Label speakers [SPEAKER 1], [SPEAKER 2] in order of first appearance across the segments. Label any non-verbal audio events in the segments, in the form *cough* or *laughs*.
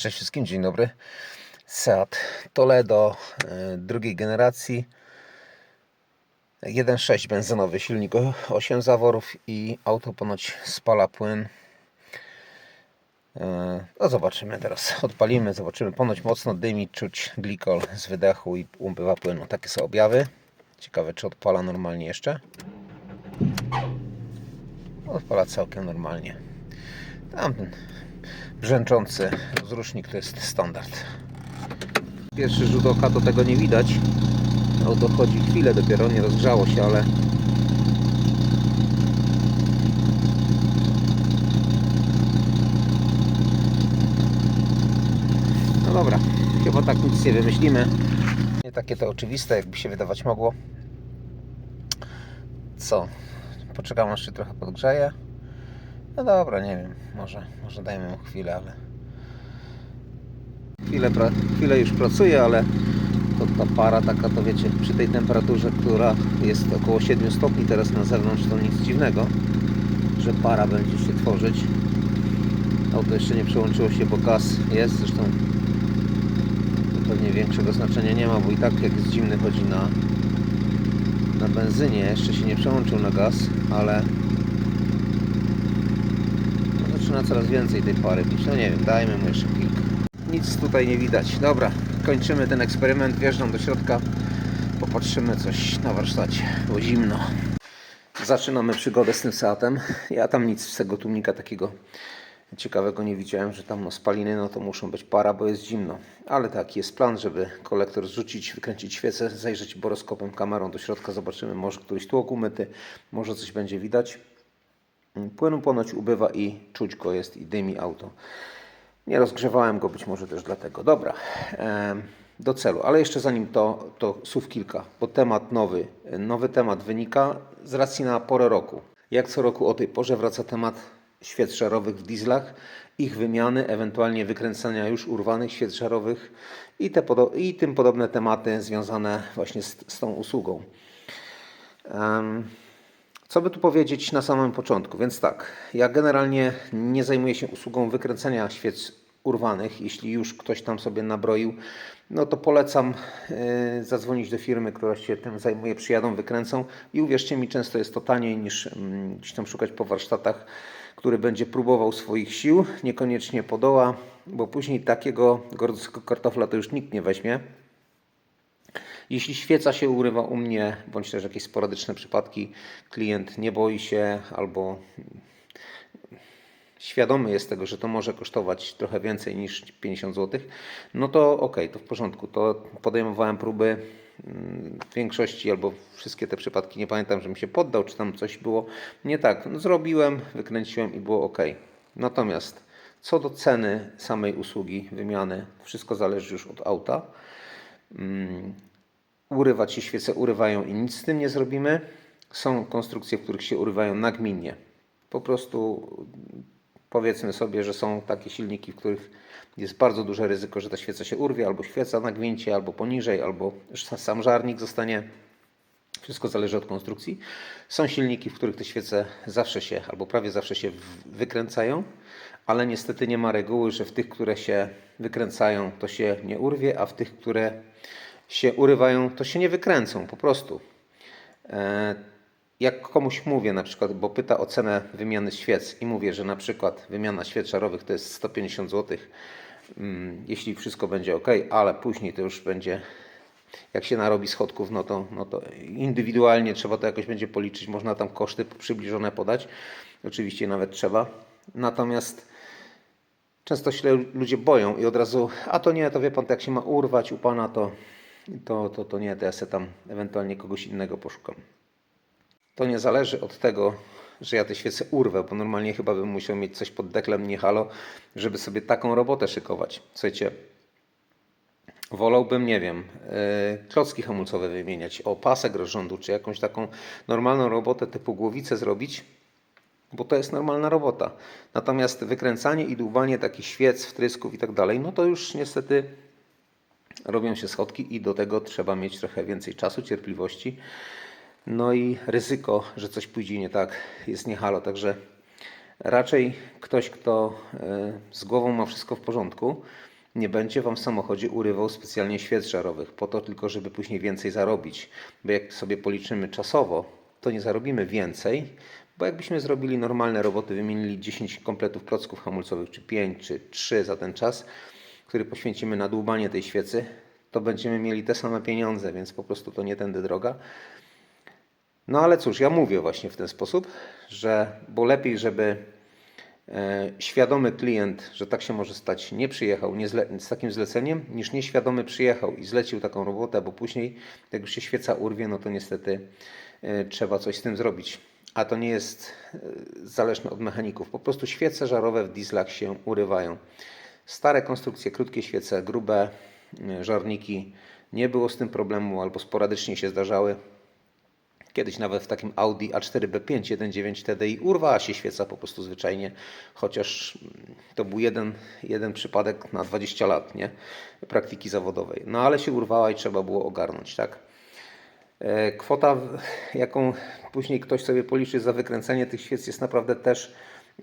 [SPEAKER 1] Cześć wszystkim, dzień dobry. Seat Toledo e, drugiej generacji. 1.6 benzynowy silnik, o- 8 zaworów i auto ponoć spala płyn. E, No zobaczymy teraz, odpalimy, zobaczymy. Ponoć mocno dymi, czuć glikol z wydechu i upływa płynu. Takie są objawy. Ciekawe czy odpala normalnie jeszcze. Odpala całkiem normalnie. Tamten brzęczący wzrusznik to jest standard. Pierwszy rzut oka to tego nie widać. Auto chodzi chwilę dopiero, nie rozgrzało się, ale no dobra, chyba tak nic nie wymyślimy. Nie takie to oczywiste, jakby się wydawać mogło. Co? Poczekam aż się trochę podgrzeje. No dobra, nie wiem, może, może dajmy mu chwilę, ale chwilę, chwilę już pracuje, ale to ta para taka, to wiecie, przy tej temperaturze, która jest około 7 stopni teraz na zewnątrz, to nic dziwnego, że para będzie się tworzyć. Auto jeszcze nie przełączyło się, bo gaz jest, zresztą pewnie większego znaczenia nie ma, bo i tak jak jest zimny chodzi na, na benzynie, jeszcze się nie przełączył na gaz, ale zaczyna coraz więcej tej pary. No nie wiem, dajmy mu jeszcze chwilkę. Nic tutaj nie widać. Dobra, kończymy ten eksperyment. Wjeżdżam do środka. Popatrzymy coś na warsztacie, bo zimno. Zaczynamy przygodę z tym Seatem. Ja tam nic z tego tłumnika takiego ciekawego nie widziałem, że tam no spaliny, no to muszą być para, bo jest zimno. Ale taki jest plan, żeby kolektor zrzucić, wykręcić świecę, zajrzeć boroskopem, kamerą do środka, zobaczymy, może któryś tłok umyty, może coś będzie widać. Płynu ponoć ubywa i czuć go jest i dymi auto. Nie rozgrzewałem go być może też dlatego. Dobra, do celu. Ale jeszcze zanim to, to słów kilka, bo temat nowy, nowy temat wynika z racji na porę roku. Jak co roku o tej porze wraca temat świec żarowych w dieslach, ich wymiany, ewentualnie wykręcania już urwanych świec żarowych i, te i tym podobne tematy związane właśnie z, z tą usługą. Em, co by tu powiedzieć na samym początku? Więc tak, ja generalnie nie zajmuję się usługą wykręcania świec urwanych. Jeśli już ktoś tam sobie nabroił, no to polecam yy, zadzwonić do firmy, która się tym zajmuje, przyjadą, wykręcą i uwierzcie mi, często jest to taniej niż mm, gdzieś tam szukać po warsztatach, który będzie próbował swoich sił, niekoniecznie podoła, bo później takiego gorącego kartofla to już nikt nie weźmie. Jeśli świeca się urywa u mnie, bądź też jakieś sporadyczne przypadki, klient nie boi się albo świadomy jest tego, że to może kosztować trochę więcej niż 50 zł, no to ok, to w porządku. To podejmowałem próby mm, w większości albo wszystkie te przypadki, nie pamiętam, że mi się poddał, czy tam coś było nie tak. No, zrobiłem, wykręciłem i było ok. Natomiast co do ceny samej usługi, wymiany, wszystko zależy już od auta urywać się świece urywają i nic z tym nie zrobimy. Są konstrukcje, w których się urywają nagminnie. Po prostu powiedzmy sobie, że są takie silniki, w których jest bardzo duże ryzyko, że ta świeca się urwie, albo świeca na gwincie, albo poniżej, albo sam żarnik zostanie. Wszystko zależy od konstrukcji. Są silniki, w których te świece zawsze się, albo prawie zawsze się wykręcają, ale niestety nie ma reguły, że w tych, które się wykręcają, to się nie urwie, a w tych, które się urywają, to się nie wykręcą po prostu. E, Jak komuś mówię na przykład, bo pyta o cenę wymiany świec i mówię, że na przykład wymiana świec żarowych to jest 150 zł, mm, jeśli wszystko będzie ok, ale później to już będzie, jak się narobi schodków, no to, no to indywidualnie trzeba to jakoś będzie policzyć, można tam koszty przybliżone podać, oczywiście nawet trzeba. Natomiast często się ludzie boją i od razu, a to nie, to wie pan, to jak się ma urwać u pana, to, to, to, to nie, to ja sobie tam ewentualnie kogoś innego poszukam. To nie zależy od tego, że ja te świece urwę, bo normalnie chyba bym musiał mieć coś pod deklem, nie halo, żeby sobie taką robotę szykować. Słuchajcie, wolałbym, nie wiem, yy, klocki hamulcowe wymieniać, o pasek rozrządu, czy jakąś taką normalną robotę typu głowicę zrobić, bo to jest normalna robota. Natomiast wykręcanie i dłubanie takich świec, wtrysków i tak dalej, no to już niestety robią się schodki i do tego trzeba mieć trochę więcej czasu, cierpliwości. No i ryzyko, że coś pójdzie nie tak, jest nie halo. Także raczej ktoś, kto e, z głową ma wszystko w porządku, nie będzie Wam w samochodzie urywał specjalnie świec żarowych, po to tylko, żeby później więcej zarobić. Bo jak sobie policzymy czasowo, to nie zarobimy więcej, bo jakbyśmy zrobili normalne roboty, wymienili 10 kompletów klocków hamulcowych, czy 5, czy 3 za ten czas, który poświęcimy na dłubanie tej świecy, to będziemy mieli te same pieniądze, więc po prostu to nie tędy droga. No ale cóż, ja mówię właśnie w ten sposób, że bo lepiej, żeby e, świadomy klient, że tak się może stać, nie przyjechał nie z takim zleceniem, niż nieświadomy przyjechał i zlecił taką robotę, bo później, jak już się świeca urwie, no to niestety e, trzeba coś z tym zrobić. A to nie jest e, zależne od mechaników. Po prostu świece żarowe w dieslach się urywają. Stare konstrukcje, krótkie świece, grube e, żarniki, nie było z tym problemu albo sporadycznie się zdarzały. Kiedyś nawet w takim Audi A4 B5 1.9 TDI urwała się świeca po prostu zwyczajnie, chociaż mm, to był jeden, jeden przypadek na 20 lat nie? praktyki zawodowej. No ale się urwała i trzeba było ogarnąć, tak? E, Kwota, jaką później ktoś sobie policzy za wykręcenie tych świec jest naprawdę też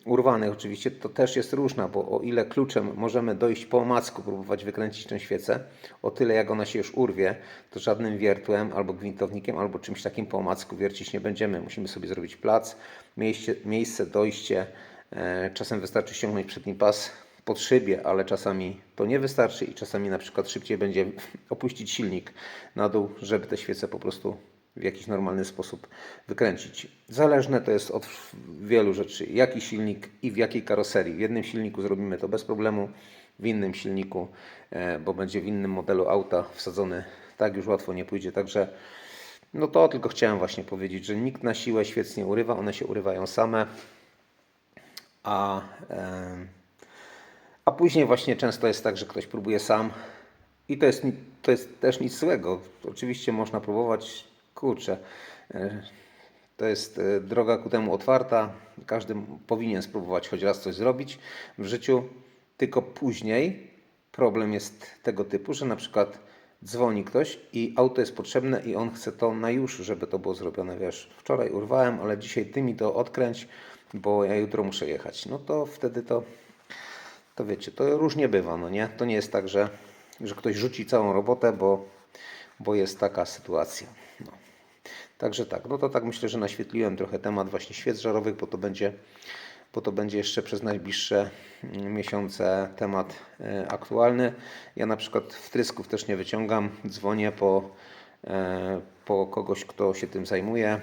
[SPEAKER 1] urwanych. Oczywiście to też jest różna, bo o ile kluczem możemy dojść po omacku, próbować wykręcić tę świecę, o tyle jak ona się już urwie, to żadnym wiertłem albo gwintownikiem, albo czymś takim po omacku wiercić nie będziemy. Musimy sobie zrobić plac, miejsce, miejsce dojście. E, Czasem wystarczy ściągnąć przedni pas pod szybie, ale czasami to nie wystarczy i czasami na przykład szybciej będzie *laughs* opuścić silnik na dół, żeby te świece po prostu w jakiś normalny sposób wykręcić. Zależne to jest od wielu rzeczy, jaki silnik i w jakiej karoserii. W jednym silniku zrobimy to bez problemu, w innym silniku, e, bo będzie w innym modelu auta wsadzony, tak już łatwo nie pójdzie. Także no to tylko chciałem właśnie powiedzieć, że nikt na siłę świec nie urywa, one się urywają same, a, em, a później właśnie często jest tak, że ktoś próbuje sam i to jest, to jest też nic złego. Oczywiście można próbować, kurczę, e, to jest e, droga ku temu otwarta. Każdy powinien spróbować choć raz coś zrobić w życiu, tylko później problem jest tego typu, że na przykład dzwoni ktoś i auto jest potrzebne i on chce to na już, żeby to było zrobione. Wiesz, wczoraj urwałem, ale dzisiaj ty mi to odkręć, bo ja jutro muszę jechać. No to wtedy to to wiecie, to różnie bywa, no nie? To nie jest tak, że, że ktoś rzuci całą robotę, bo, bo jest taka sytuacja. Także tak, no to tak myślę, że naświetliłem trochę temat właśnie świec żarowych, bo to będzie, bo to będzie jeszcze przez najbliższe mm, miesiące temat e, aktualny. Ja na przykład wtrysków też nie wyciągam, dzwonię po, e, po kogoś, kto się tym zajmuje,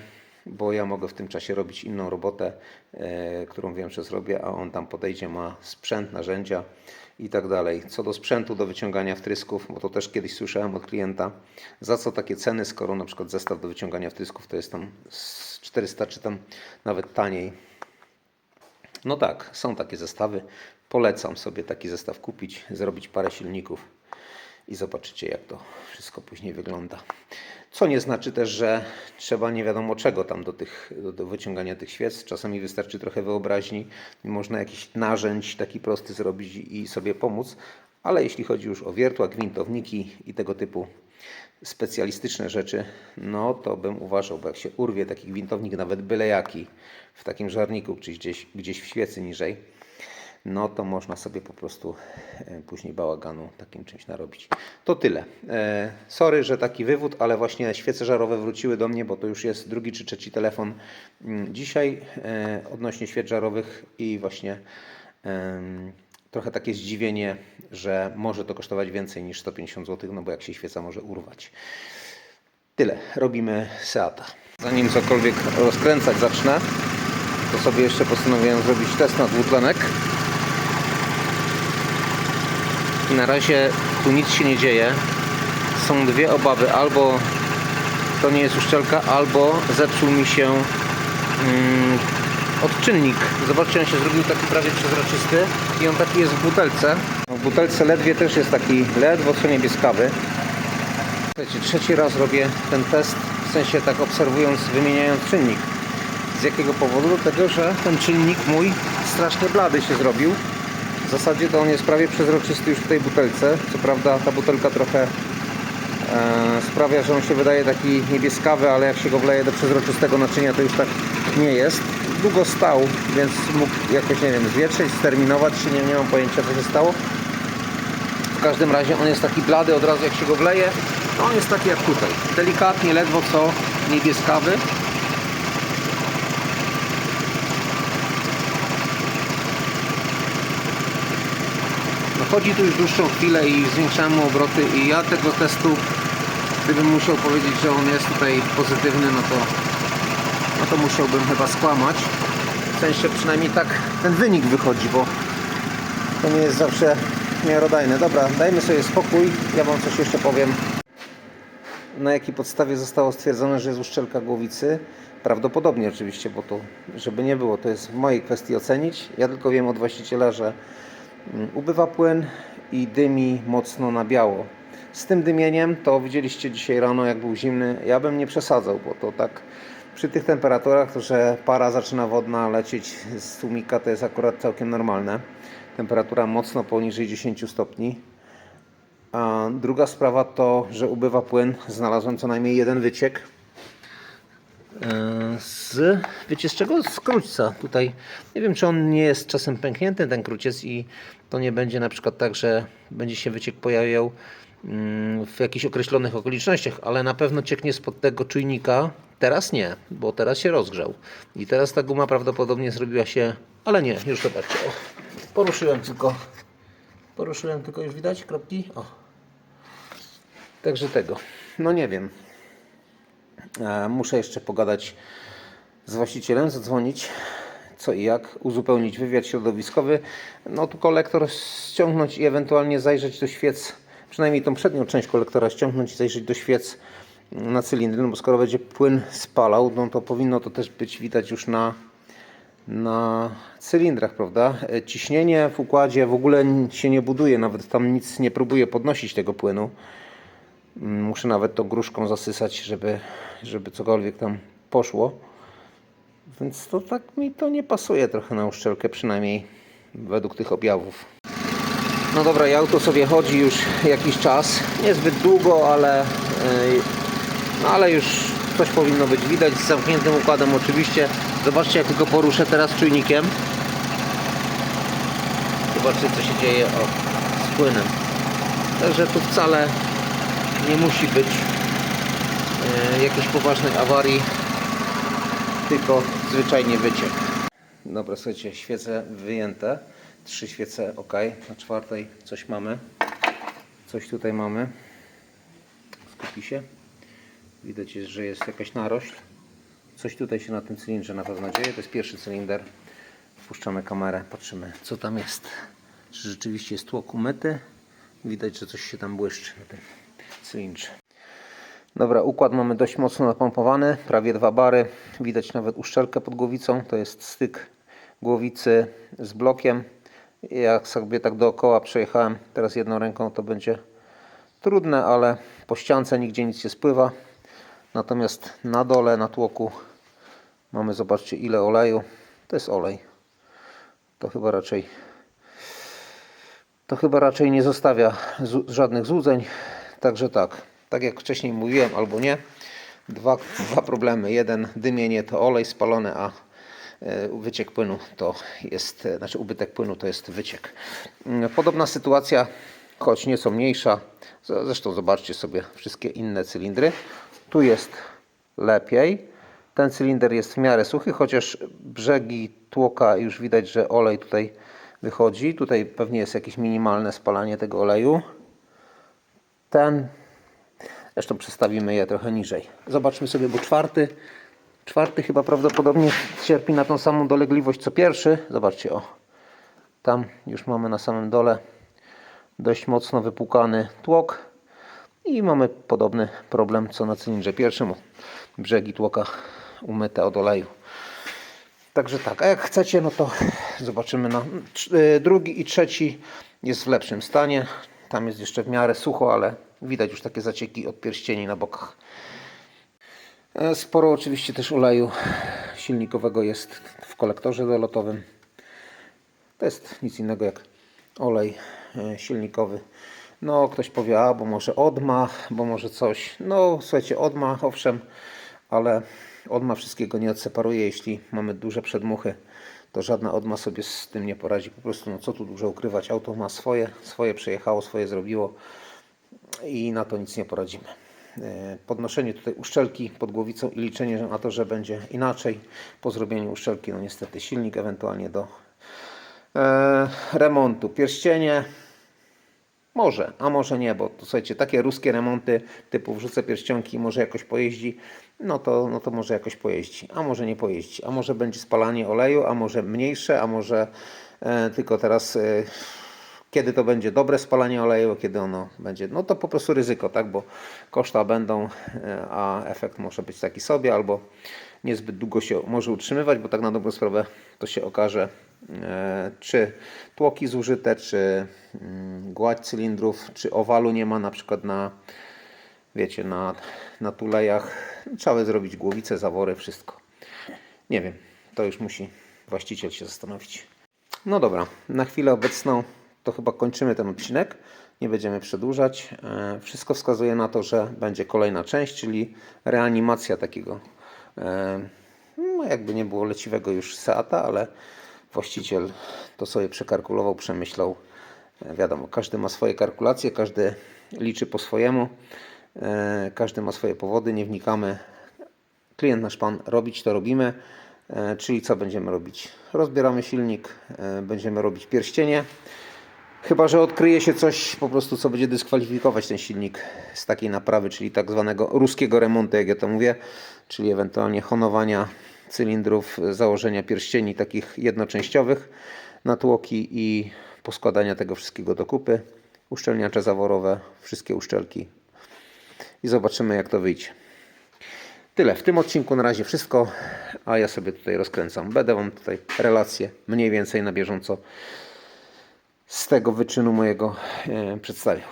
[SPEAKER 1] bo ja mogę w tym czasie robić inną robotę, e, którą wiem, że zrobię, a on tam podejdzie, ma sprzęt, narzędzia i tak dalej. Co do sprzętu do wyciągania wtrysków, bo to też kiedyś słyszałem od klienta, za co takie ceny, skoro na przykład zestaw do wyciągania wtrysków to jest tam z 400 czy tam nawet taniej. No tak, są takie zestawy. Polecam sobie taki zestaw kupić, zrobić parę silników i zobaczycie, jak to wszystko później wygląda. Co nie znaczy też, że trzeba nie wiadomo czego tam do, tych, do, do wyciągania tych świec. Czasami wystarczy trochę wyobraźni można jakiś narzędź taki prosty zrobić i sobie pomóc. Ale jeśli chodzi już o wiertła, gwintowniki i tego typu specjalistyczne rzeczy, no to bym uważał, bo jak się urwie taki gwintownik, nawet byle jaki, w takim żarniku, czy gdzieś, gdzieś w świecy niżej, no to można sobie po prostu e, później bałaganu takim czymś narobić. To tyle. E, sorry, że taki wywód, ale właśnie świece żarowe wróciły do mnie, bo to już jest drugi czy trzeci telefon mm, dzisiaj e, odnośnie świec żarowych i właśnie trochę takie zdziwienie, że może to kosztować więcej niż 150 zł, no bo jak się świeca może urwać. Tyle. Robimy Seata. Zanim cokolwiek rozkręcać zacznę, to sobie jeszcze postanowiłem zrobić test na dwutlenek. Na razie tu nic się nie dzieje. Są dwie obawy. Albo to nie jest uszczelka, albo zepsuł mi się mm, odczynnik. Zobaczcie, on się zrobił taki prawie przezroczysty i on taki jest w butelce. W butelce ledwie też jest taki ledwo co niebieskawy. Słuchajcie, trzeci raz robię ten test, w sensie tak obserwując, wymieniając czynnik. Z jakiego powodu? Do tego, że ten czynnik mój strasznie blady się zrobił. Zasadzie to on jest prawie przezroczysty już w tej butelce. Co prawda ta butelka trochę e, sprawia, że on się wydaje taki niebieskawy, ale jak się go wleje do przezroczystego naczynia, to już tak nie jest. Długo stał, więc mógł jakoś, nie wiem, zwietrzyć, sterminować, czy nie, nie mam pojęcia co się stało. W każdym razie on jest taki blady od razu jak się go wleje. No on jest taki jak tutaj. Delikatnie, ledwo co niebieskawy. Chodzi tu już dłuższą chwilę i zwiększałem mu obroty i ja tego testu, gdybym musiał powiedzieć, że on jest tutaj pozytywny, no to, no to musiałbym chyba skłamać. W sensie przynajmniej tak ten wynik wychodzi, bo to nie jest zawsze miarodajne. Dobra, dajmy sobie spokój, ja Wam coś jeszcze powiem. Na jakiej podstawie zostało stwierdzone, że jest uszczelka głowicy? Prawdopodobnie oczywiście, bo to, żeby nie było, to jest w mojej kwestii ocenić. Ja tylko wiem od właściciela, że ubywa płyn i dymi mocno na biało. Z tym dymieniem to widzieliście dzisiaj rano, jak był zimny. Ja bym nie przesadzał, bo to tak przy tych temperaturach, że para zaczyna wodna lecieć z tłumika, to jest akurat całkiem normalne. Temperatura mocno poniżej 10 stopni. A druga sprawa to, że ubywa płyn. Znalazłem co najmniej jeden wyciek. Z, wiecie z czego? Z krućca tutaj. Nie wiem, czy on nie jest czasem pęknięty, ten kruciec i to nie będzie na przykład tak, że będzie się wyciek pojawiał mm, w jakichś określonych okolicznościach, ale na pewno cieknie spod tego czujnika. Teraz nie, bo teraz się rozgrzał. I teraz ta guma prawdopodobnie zrobiła się, ale nie, już zobaczcie. O, poruszyłem tylko. Poruszyłem tylko, już widać kropki? O. Także tego. No nie wiem. E, Muszę jeszcze pogadać z właścicielem, zadzwonić co i jak, uzupełnić wywiad środowiskowy. No tu kolektor ściągnąć i ewentualnie zajrzeć do świec, przynajmniej tą przednią część kolektora ściągnąć i zajrzeć do świec na cylindry, no bo skoro będzie płyn spalał, no to powinno to też być widać już na, na cylindrach, prawda? E, Ciśnienie w układzie w ogóle się nie buduje, nawet tam nic nie próbuje podnosić tego płynu. Muszę nawet to gruszką zasysać, żeby, żeby cokolwiek tam poszło. Więc to tak mi to nie pasuje trochę na uszczelkę, przynajmniej według tych objawów. No dobra, i auto sobie chodzi już jakiś czas. Niezbyt długo, ale, yy, no ale już coś powinno być widać z zamkniętym układem oczywiście. Zobaczcie jak tylko poruszę teraz czujnikiem. Zobaczcie co się dzieje o, z płynem. Także tu wcale nie musi być e, jakiejś poważnej awarii, tylko zwyczajnie wyciek. Dobra, słuchajcie, świece wyjęte. Trzy świece ok. Na czwartej coś mamy. Coś tutaj mamy. Skupi się. Widać, że jest jakaś narośl. Coś tutaj się na tym cylindrze na pewno dzieje. To jest pierwszy cylinder. Wpuszczamy kamerę, patrzymy co tam jest. Czy rzeczywiście jest tłok umyty. Widać, że coś się tam błyszczy na tym cylindrze. Dobra, układ mamy dość mocno napompowany, prawie dwa bary. Widać nawet uszczelkę pod głowicą. To jest styk głowicy z blokiem. Jak sobie tak dookoła przejechałem teraz jedną ręką, to będzie trudne, ale po ściance nigdzie nic nie spływa. Natomiast na dole, na tłoku mamy, zobaczcie ile oleju. To jest olej. To chyba raczej to chyba raczej nie zostawia żadnych złudzeń. Także tak, tak jak wcześniej mówiłem, albo nie. Dwa, dwa problemy. Jeden, dymienie to olej spalony, a e, wyciek płynu to jest, e, znaczy ubytek płynu to jest wyciek. Mm, Podobna sytuacja, choć nieco mniejsza. Zresztą zobaczcie sobie wszystkie inne cylindry. Tu jest lepiej. Ten cylinder jest w miarę suchy, chociaż brzegi tłoka już widać, że olej tutaj wychodzi. Tutaj pewnie jest jakieś minimalne spalanie tego oleju. Ten, zresztą przestawimy je trochę niżej. Zobaczmy sobie, bo czwarty, czwarty chyba prawdopodobnie cierpi na tą samą dolegliwość co pierwszy. Zobaczcie, o, tam już mamy na samym dole dość mocno wypłukany tłok i mamy podobny problem co na cylindrze pierwszym. Brzegi tłoka umyte od oleju. Także tak, a jak chcecie, no to zobaczymy. Na, y, drugi i trzeci jest w lepszym stanie. Tam jest jeszcze w miarę sucho, ale widać już takie zacieki od pierścieni na bokach. E, Sporo oczywiście też oleju silnikowego jest w kolektorze dolotowym. To jest nic innego jak olej e, silnikowy. No, ktoś powie, a bo może odmach, bo może coś. No, słuchajcie, odmach, owszem, ale odmach wszystkiego nie odseparuje. Jeśli mamy duże przedmuchy, to żadna odma sobie z tym nie poradzi. Po prostu, no co tu dużo ukrywać, auto ma swoje, swoje przejechało, swoje zrobiło i na to nic nie poradzimy. E, Podnoszenie tutaj uszczelki pod głowicą i liczenie na to, że będzie inaczej po zrobieniu uszczelki, no niestety silnik ewentualnie do e, remontu. Pierścienie może, a może nie, bo to słuchajcie, takie ruskie remonty typu wrzucę pierścionki, może jakoś pojeździ, no to, no to może jakoś pojeździ, a może nie pojeździ, a może będzie spalanie oleju, a może mniejsze, a może e, tylko teraz e, kiedy to będzie dobre spalanie oleju, kiedy ono będzie, no to po prostu ryzyko, tak, bo koszta będą, e, a efekt może być taki sobie, albo niezbyt długo się może utrzymywać, bo tak na dobrą sprawę to się okaże, e, czy tłoki zużyte, czy mm, gładź cylindrów, czy owalu nie ma na przykład na, wiecie, na, na tulejach. Trzeba zrobić głowicę, zawory, wszystko. Nie wiem, to już musi właściciel się zastanowić. No dobra, na chwilę obecną to chyba kończymy ten odcinek. Nie będziemy przedłużać. E, Wszystko wskazuje na to, że będzie kolejna część, czyli reanimacja takiego, no jakby nie było leciwego już Seata, ale właściciel to sobie przekalkulował, przemyślał. E, Wiadomo, każdy ma swoje kalkulacje, każdy liczy po swojemu, e, każdy ma swoje powody, nie wnikamy klient nasz pan robić, to robimy. E, Czyli co będziemy robić? Rozbieramy silnik, będziemy robić pierścienie. Chyba, że odkryje się coś po prostu, co będzie dyskwalifikować ten silnik z takiej naprawy, czyli tak zwanego ruskiego remontu, jak ja to mówię, czyli ewentualnie honowania cylindrów, założenia pierścieni takich jednoczęściowych na tłoki i poskładania tego wszystkiego do kupy. Uszczelniacze zaworowe, wszystkie uszczelki i zobaczymy jak to wyjdzie. Tyle w tym odcinku na razie wszystko, a ja sobie tutaj rozkręcam. Będę Wam tutaj relacje mniej więcej na bieżąco z tego wyczynu mojego e, przedstawiał.